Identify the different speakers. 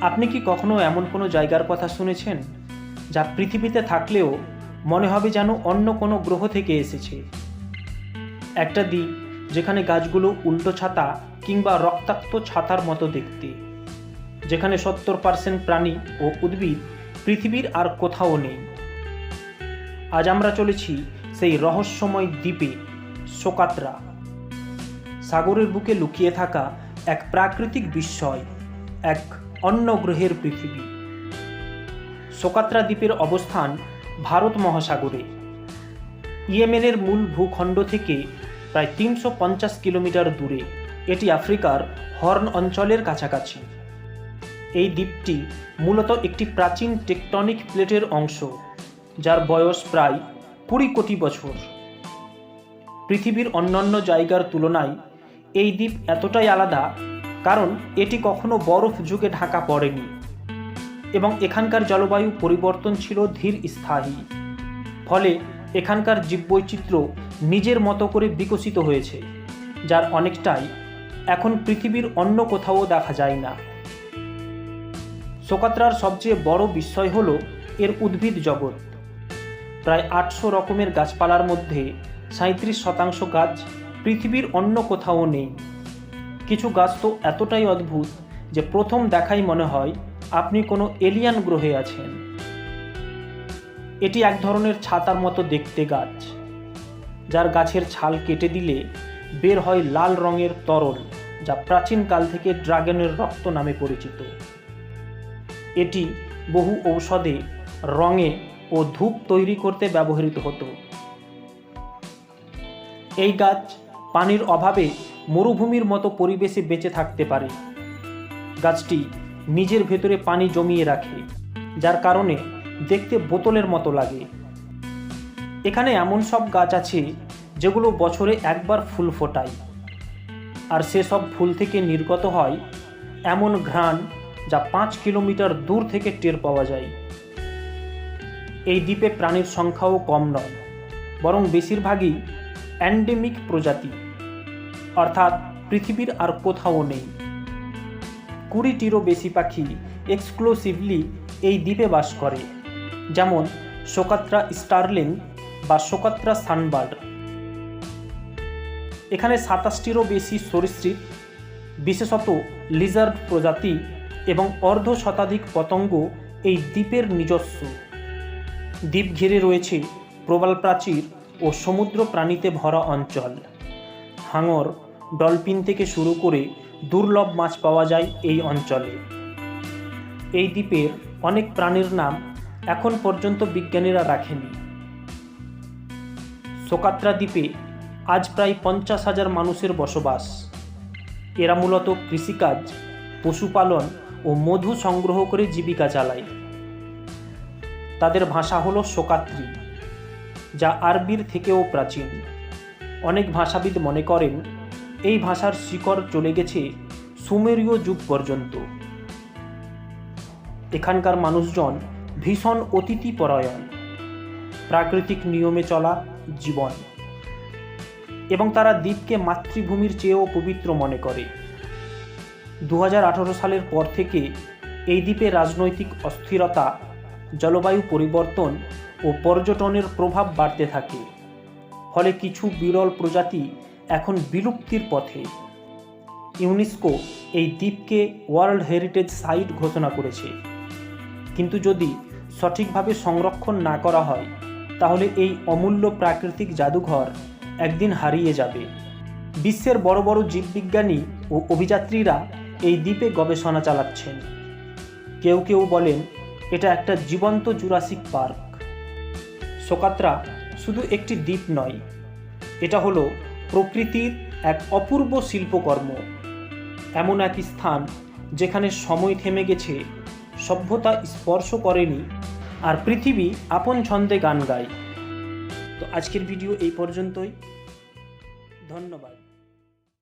Speaker 1: আপনি কি কখনো এমন কোনো জায়গার কথা শুনেছেন যা পৃথিবীতে থাকলেও মনে হবে যেন অন্য কোনো গ্রহ থেকে এসেছে? একটা দ্বীপ যেখানে গাছগুলো উল্টো ছাতা কিংবা রক্তাক্ত ছাতার মতো দেখতে। যেখানে সত্তর পার্সেন্ট প্রাণী ও উদ্ভিদ পৃথিবীর আর কোথাও নেই। আজ আমরা চলেছি সেই রহস্যময় দ্বীপে, সোকাত্রা। সাগরের বুকে লুকিয়ে থাকা এক প্রাকৃতিক বিস্ময়, এক অন্য গ্রহের পৃথিবী। সোকাত্রা দ্বীপের অবস্থান ভারত মহাসাগরে। ইয়েমেনের মূল ভূখণ্ড থেকে প্রায় তিনশো পঞ্চাশ কিলোমিটার দূরে। এটি আফ্রিকার হর্ন অঞ্চলের কাছাকাছি। এই দ্বীপটি মূলত একটি প্রাচীন টেকটনিক প্লেটের অংশ, যার বয়স প্রায় কুড়ি কোটি বছর। পৃথিবীর অন্যান্য জায়গার তুলনায় এই দ্বীপ এতটাই আলাদা কারণ এটি কখনো বরফ যুগে ঢাকা পড়েনি এবং এখানকার জলবায়ু পরিবর্তন ছিল ধীর স্থায়ী। ফলে এখানকার জীববৈচিত্র্য নিজের মতো করে বিকশিত হয়েছে, যার অনেকটাই এখন পৃথিবীর অন্য কোথাও দেখা যায় না। সোকাত্রার সবচেয়ে বড় বিস্ময় হল এর উদ্ভিদ জগৎ। প্রায় আটশো রকমের গাছপালার মধ্যে সাঁত্রিশ শতাংশ গাছ পৃথিবীর অন্য কোথাও নেই। কিছু গাছ তো এতটাই অদ্ভুত যে প্রথম দেখাই মনে হয় আপনি কোনো এলিয়ান গ্রহে আছেন। এটি এক ধরনের ছাতার মতো দেখতে গাছ, যার গাছের ছাল কেটে দিলে বের হয় লাল রঙের তরল, যা প্রাচীনকাল থেকে ড্রাগনের রক্ত নামে পরিচিত। এটি বহু ঔষধে রঙে ও ধূপ তৈরি করতে ব্যবহৃত হতো। এই গাছ পানির অভাবে মরুভূমির মতো পরিবেশে বেঁচে থাকতে পারে। গাছটি নিজের ভেতরে পানি জমিয়ে রাখে, যার কারণে দেখতে বোতলের মতো লাগে। এখানে এমন সব গাছ আছে যেগুলো বছরে একবার ফুল ফোটায়। আর সেসব ফুল থেকে নির্গত হয় এমন ঘ্রাণ যা পাঁচ কিলোমিটার দূর থেকে টের পাওয়া যায়। এই দ্বীপে প্রাণীর সংখ্যাও কম নয়, বরং বেশিরভাগই অ্যান্ডেমিক প্রজাতি। অর্থাৎ পৃথিবীর আর কোথাও নেই। কুড়িটিরও বেশি পাখি এক্সক্লুসিভলি এই দ্বীপে বাস করে, যেমন সোকাত্রা স্টারলিং বা সোকাত্রা সানবার্ড। এখানে সাতাশটিরও বেশি সরীসৃপ, বিশেষত লিজার্ড প্রজাতি এবং অর্ধ শতাধিক পতঙ্গ এই দ্বীপের নিজস্ব। দ্বীপ ঘিরে রয়েছে প্রবাল প্রাচীর ও সমুদ্র প্রাণীতে ভরা অঞ্চল। হাঙর ডলফিন থেকে শুরু করে দুর্লভ মাছ পাওয়া যায় এই অঞ্চলে। এই দ্বীপের অনেক প্রাণীর নাম এখন পর্যন্ত বিজ্ঞানীরা রাখেনি। সোকাত্রা দ্বীপে আজ প্রায় পঞ্চাশ হাজার মানুষের বসবাস। এরা মূলত কৃষিকাজ, পশুপালন ও মধু সংগ্রহ করে জীবিকা চালায়। তাদের ভাষা হলো শোকাত্রী যা আরবির থেকেও প্রাচীন। অনেক ভাষাবিদ মনে করেন, এই ভাষার শিকড় চলে গেছে সুমেরীয় যুগ পর্যন্ত। এখানকার মানুষজন ভীষণ অতিথি পরায়ণ প্রাকৃতিক নিয়মে চলা জীবন, এবং তারা দ্বীপকে মাতৃভূমির চেয়েও পবিত্র মনে করে। দু হাজার আঠারো সালের পর থেকে এই দ্বীপে রাজনৈতিক অস্থিরতা, জলবায়ু পরিবর্তন ও পর্যটনের প্রভাব বাড়তে থাকে। ফলে কিছু বিরল প্রজাতি এখন বিলুপ্তির পথে। ইউনেস্কো এই দ্বীপকে ওয়ার্ল্ড হেরিটেজ সাইট ঘোষণা করেছে। কিন্তু যদি সঠিকভাবে সংরক্ষণ না করা হয়, তাহলে এই অমূল্য প্রাকৃতিক জাদুঘর একদিন হারিয়ে যাবে। বিশ্বের বড় বড় জীববিজ্ঞানী ও অভিযাত্রীরা এই দ্বীপে গবেষণা চালাচ্ছেন। কেউ কেউ বলেন, এটা একটা জীবন্ত জুরাসিক পার্ক। সোকাত্রা শুধু একটি দ্বীপ নয়, এটা হলো প্রকৃতির এক অপূর্ব শিল্পকর্ম। এমন এক স্থান যেখানে সময় থেমে গেছে, সভ্যতা স্পর্শ করেনি, আর পৃথিবী আপন ছন্দে গান গায়। তো আজকের ভিডিও এই পর্যন্তই। ধন্যবাদ।